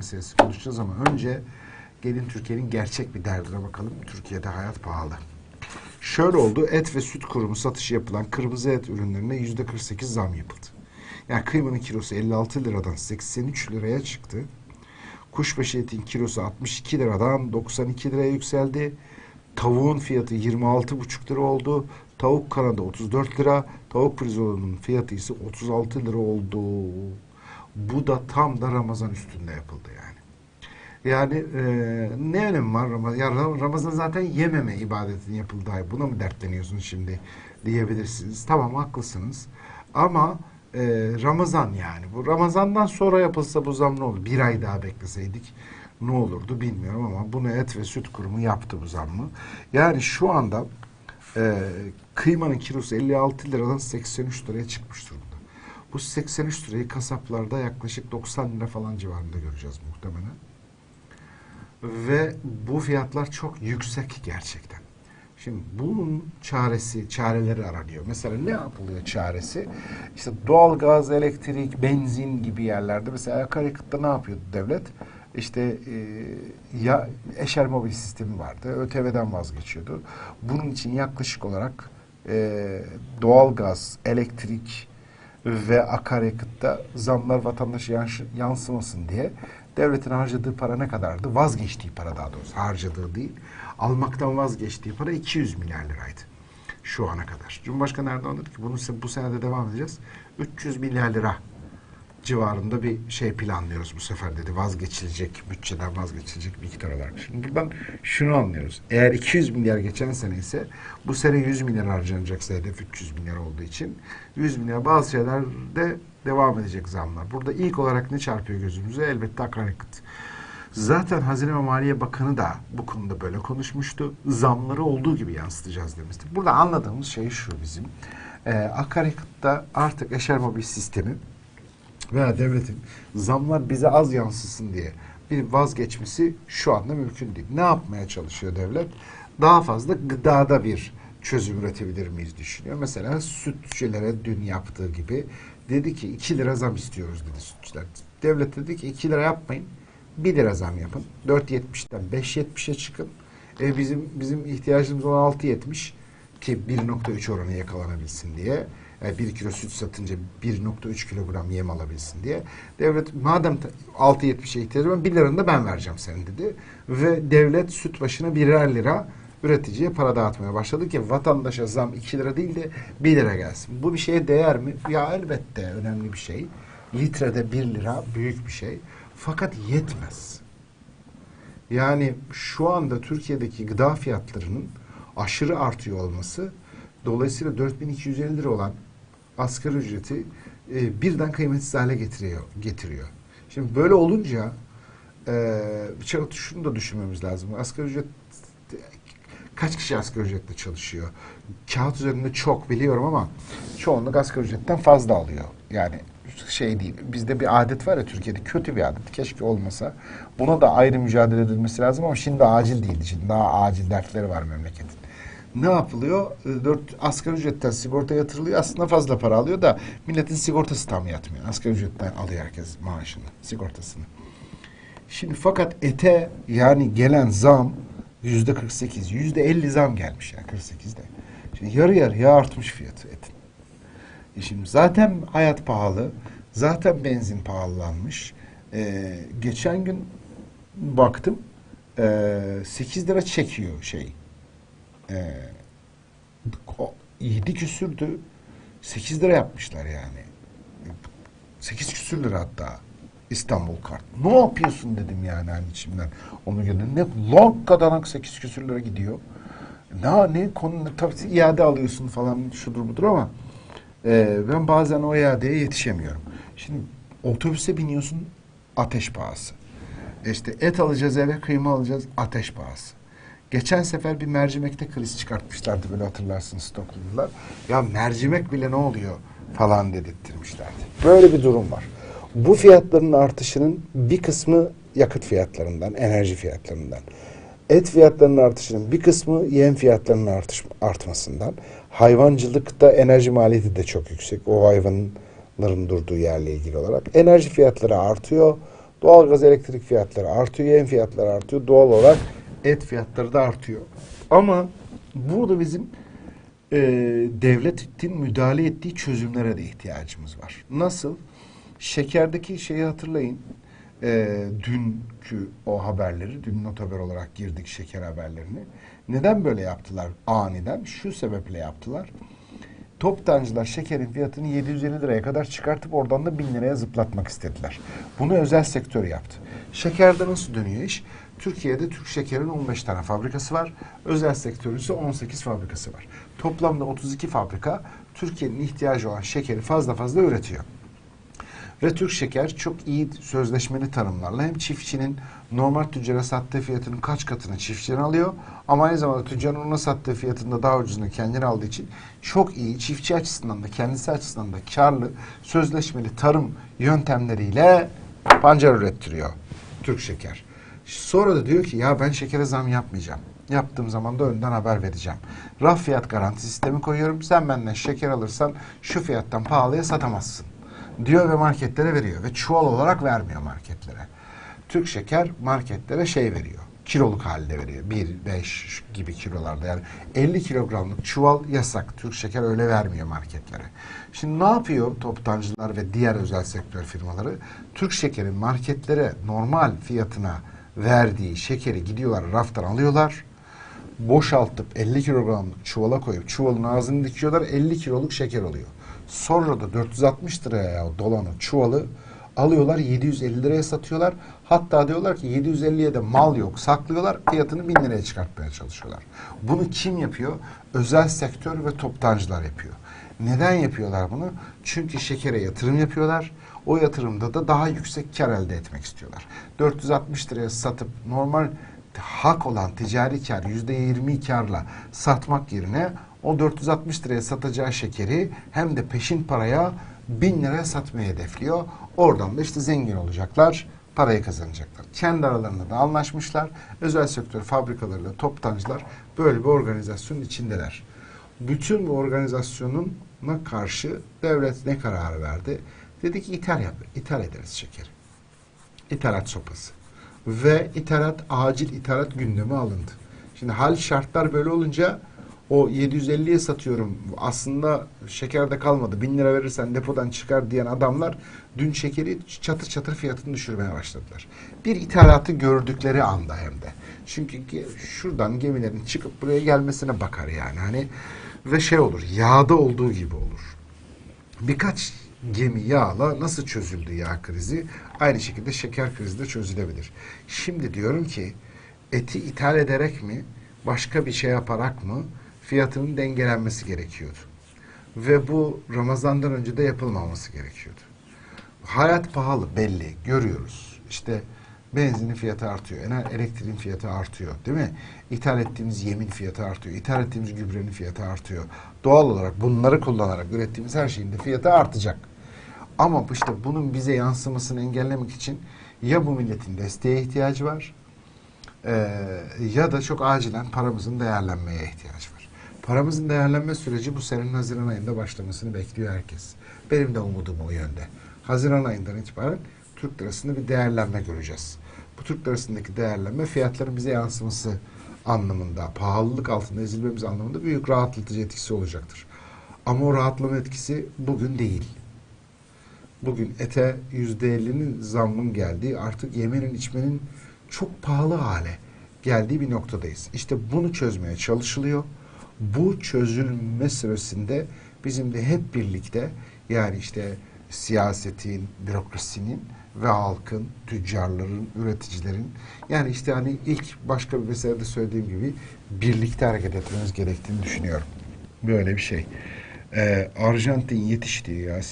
meselesi konuşacağız ama önce gelin Türkiye'nin gerçek bir derdine bakalım. Türkiye'de hayat pahalı. Şöyle oldu. Et ve süt kurumu satışı yapılan kırmızı et ürünlerine yüzde 48 zam yapıldı. Yani kıymanın kilosu 56 liradan 83 liraya çıktı. Kuşbaşı etin kilosu 62 liradan 92 liraya yükseldi. Tavuğun fiyatı 26,5 lira oldu. Tavuk kanadı 34 lira. Tavuk pirzolanın fiyatı ise 36 lira oldu. Bu da tam da Ramazan üstünde yapıldı yani. Yani e, ne önemi var Ramazan? Ya Ra- Ramazan zaten yememe ibadetin yapıldığı ay. Buna mı dertleniyorsun şimdi diyebilirsiniz. Tamam haklısınız. Ama e, Ramazan yani. Bu Ramazandan sonra yapılsa bu zam ne olur? Bir ay daha bekleseydik ne olurdu bilmiyorum ama bunu et ve süt kurumu yaptı bu zammı. Yani şu anda e, kıymanın kilosu 56 liradan 83 liraya çıkmış durumda. Bu 83 lirayı kasaplarda yaklaşık 90 lira falan civarında göreceğiz muhtemelen. Ve bu fiyatlar çok yüksek gerçekten. Şimdi bunun çaresi, çareleri aranıyor. Mesela ne yapılıyor çaresi? İşte doğalgaz, elektrik, benzin gibi yerlerde mesela akaryakıtta ne yapıyordu devlet? İşte e, ya eşer mobil sistemi vardı. ÖTV'den vazgeçiyordu. Bunun için yaklaşık olarak e, doğalgaz, elektrik ve akaryakıtta zamlar vatandaşa yansımasın diye devletin harcadığı para ne kadardı? Vazgeçtiği para daha doğrusu harcadığı değil. Almaktan vazgeçtiği para 200 milyar liraydı şu ana kadar. Cumhurbaşkanı Erdoğan dedi ki bunu bu senede devam edeceğiz. 300 milyar lira civarında bir şey planlıyoruz bu sefer dedi. Vazgeçilecek, bütçeden vazgeçilecek bir miktar olarak. Şimdi buradan şunu anlıyoruz. Eğer 200 milyar geçen sene ise bu sene 100 milyar harcanacaksa hedef 300 milyar olduğu için 100 milyar bazı şeylerde devam edecek zamlar. Burada ilk olarak ne çarpıyor gözümüze? Elbette akaryakıt. Zaten Hazine ve Maliye Bakanı da bu konuda böyle konuşmuştu. Zamları olduğu gibi yansıtacağız demişti. Burada anladığımız şey şu bizim. Ee, akaryakıtta artık eşer mobil sistemi veya devletin zamlar bize az yansısın diye bir vazgeçmesi şu anda mümkün değil. Ne yapmaya çalışıyor devlet? Daha fazla gıdada bir çözüm üretebilir miyiz düşünüyor. Mesela sütçülere dün yaptığı gibi dedi ki 2 lira zam istiyoruz dedi sütçüler. Devlet dedi ki 2 lira yapmayın. 1 lira zam yapın. 4.70'ten 5.70'e çıkın. E bizim bizim ihtiyacımız olan 6.70 ki 1.3 oranı yakalanabilsin diye. Yani 1 kilo süt satınca 1.3 kilogram yem alabilsin diye. Devlet madem ta- 6.70'e ihtiyacım var 1 liranı da ben vereceğim senin dedi. Ve devlet süt başına birer lira üreticiye para dağıtmaya başladı ki vatandaşa zam 2 lira değil de 1 lira gelsin. Bu bir şeye değer mi? Ya elbette önemli bir şey. Litrede 1 lira büyük bir şey. Fakat yetmez. Yani şu anda Türkiye'deki gıda fiyatlarının aşırı artıyor olması dolayısıyla 4250 lira olan asgari ücreti e, birden kıymetsiz hale getiriyor. getiriyor. Şimdi böyle olunca e, şunu da düşünmemiz lazım. Asgari ücret kaç kişi asgari ücretle çalışıyor? Kağıt üzerinde çok biliyorum ama çoğunluk asgari ücretten fazla alıyor. Yani şey değil. Bizde bir adet var ya Türkiye'de kötü bir adet. Keşke olmasa. Buna da ayrı mücadele edilmesi lazım ama şimdi acil değil. Şimdi daha acil dertleri var memleketin. Ne yapılıyor? E, Dört asgari ücretten sigorta yatırılıyor. Aslında fazla para alıyor da milletin sigortası tam yatmıyor. Asgari ücretten alıyor herkes maaşını, sigortasını. Şimdi fakat ete yani gelen zam yüzde 48, yüzde 50 zam gelmiş ya 48'de. Şimdi yarı yarıya artmış fiyatı etin. E şimdi zaten hayat pahalı, zaten benzin pahalanmış. Ee, geçen gün baktım ee, 8 lira çekiyor şey. Ee, o 7 küsürdü. 8 lira yapmışlar yani. 8 küsür lira hatta İstanbul kart. Ne yapıyorsun dedim yani hani içimden. Onu gördüm. Ne long kadanak 8 küsür lira gidiyor. Ne ne konu tabii iade alıyorsun falan şudur budur ama e, ben bazen o iadeye yetişemiyorum. Şimdi otobüse biniyorsun ateş pahası. İşte et alacağız eve kıyma alacağız ateş pahası. Geçen sefer bir mercimekte kriz çıkartmışlardı böyle hatırlarsın stoklular. Ya mercimek bile ne oluyor falan dedirttirmişlerdi. Böyle bir durum var. Bu fiyatların artışının bir kısmı yakıt fiyatlarından, enerji fiyatlarından. Et fiyatlarının artışının bir kısmı yem fiyatlarının artış, artmasından. Hayvancılıkta enerji maliyeti de çok yüksek. O hayvanların durduğu yerle ilgili olarak. Enerji fiyatları artıyor. Doğalgaz elektrik fiyatları artıyor, yem fiyatları artıyor. Doğal olarak et fiyatları da artıyor. Ama burada bizim e, devletin müdahale ettiği çözümlere de ihtiyacımız var. Nasıl? Şekerdeki şeyi hatırlayın. E, dünkü o haberleri, dün not haber olarak girdik şeker haberlerini. Neden böyle yaptılar aniden? Şu sebeple yaptılar. Toptancılar şekerin fiyatını 750 liraya kadar çıkartıp oradan da 1000 liraya zıplatmak istediler. Bunu özel sektör yaptı. Şekerde nasıl dönüyor iş? Türkiye'de Türk Şeker'in 15 tane fabrikası var. Özel sektörün ise 18 fabrikası var. Toplamda 32 fabrika Türkiye'nin ihtiyacı olan şekeri fazla fazla üretiyor. Ve Türk Şeker çok iyi sözleşmeli tarımlarla hem çiftçinin normal tüccara sattığı fiyatının kaç katını çiftçiden alıyor ama aynı zamanda tüccarın ona sattığı fiyatında daha ucuzunu kendine aldığı için çok iyi çiftçi açısından da kendisi açısından da karlı sözleşmeli tarım yöntemleriyle pancar ürettiriyor Türk Şeker. Sonra da diyor ki ya ben şekere zam yapmayacağım. Yaptığım zaman da önden haber vereceğim. Raf fiyat garanti sistemi koyuyorum. Sen benden şeker alırsan şu fiyattan pahalıya satamazsın diyor ve marketlere veriyor ve çuval olarak vermiyor marketlere. Türk Şeker marketlere şey veriyor. Kiloluk halde veriyor. 1, 5 gibi kilolarda yani 50 kilogramlık çuval yasak. Türk Şeker öyle vermiyor marketlere. Şimdi ne yapıyor toptancılar ve diğer özel sektör firmaları? Türk Şeker'in marketlere normal fiyatına verdiği şekeri gidiyorlar raftan alıyorlar. Boşaltıp 50 kilogramlık çuvala koyup çuvalın ağzını dikiyorlar 50 kiloluk şeker oluyor. Sonra da 460 liraya dolanı çuvalı alıyorlar 750 liraya satıyorlar. Hatta diyorlar ki 750'ye de mal yok saklıyorlar fiyatını 1000 liraya çıkartmaya çalışıyorlar. Bunu kim yapıyor? Özel sektör ve toptancılar yapıyor. Neden yapıyorlar bunu? Çünkü şekere yatırım yapıyorlar. O yatırımda da daha yüksek kar elde etmek istiyorlar. 460 liraya satıp normal hak olan ticari kar yüzde yirmi karla satmak yerine o 460 liraya satacağı şekeri hem de peşin paraya 1000 liraya satmayı hedefliyor. Oradan da işte zengin olacaklar, parayı kazanacaklar. Kendi aralarında da anlaşmışlar. Özel sektör fabrikalarıyla toptancılar böyle bir organizasyonun içindeler. Bütün bu organizasyonuna karşı devlet ne kararı verdi? Dedi ki ithal yap, ithal ederiz şekeri. İthalat sopası. Ve ithalat, acil ithalat gündeme alındı. Şimdi hal şartlar böyle olunca o 750'ye satıyorum aslında şekerde kalmadı 1000 lira verirsen depodan çıkar diyen adamlar dün şekeri çatır çatır fiyatını düşürmeye başladılar. Bir ithalatı gördükleri anda hem de. Çünkü şuradan gemilerin çıkıp buraya gelmesine bakar yani hani ve şey olur yağda olduğu gibi olur. Birkaç gemi yağla nasıl çözüldü yağ krizi aynı şekilde şeker krizi de çözülebilir. Şimdi diyorum ki eti ithal ederek mi başka bir şey yaparak mı fiyatının dengelenmesi gerekiyordu. Ve bu Ramazan'dan önce de yapılmaması gerekiyordu. Hayat pahalı belli görüyoruz. İşte benzinin fiyatı artıyor, elektriğin fiyatı artıyor değil mi? İthal ettiğimiz yemin fiyatı artıyor, ithal ettiğimiz gübrenin fiyatı artıyor. Doğal olarak bunları kullanarak ürettiğimiz her şeyin de fiyatı artacak. Ama işte bunun bize yansımasını engellemek için ya bu milletin desteğe ihtiyacı var ee, ya da çok acilen paramızın değerlenmeye ihtiyacı var. Paramızın değerlenme süreci bu senenin Haziran ayında başlamasını bekliyor herkes. Benim de umudum o yönde. Haziran ayından itibaren Türk lirasında bir değerlenme göreceğiz. Bu Türk lirasındaki değerlenme fiyatların bize yansıması anlamında, pahalılık altında ezilmemiz anlamında büyük rahatlatıcı etkisi olacaktır. Ama o rahatlama etkisi bugün değil. Bugün ete yüzde ellinin zammın geldiği, artık yemenin içmenin çok pahalı hale geldiği bir noktadayız. İşte bunu çözmeye çalışılıyor. Bu çözülme süresinde bizim de hep birlikte yani işte siyasetin, bürokrasinin ve halkın, tüccarların, üreticilerin yani işte hani ilk başka bir meselede söylediğim gibi birlikte hareket etmemiz gerektiğini düşünüyorum. Böyle bir şey. Ee, Arjantin yetiştiği ya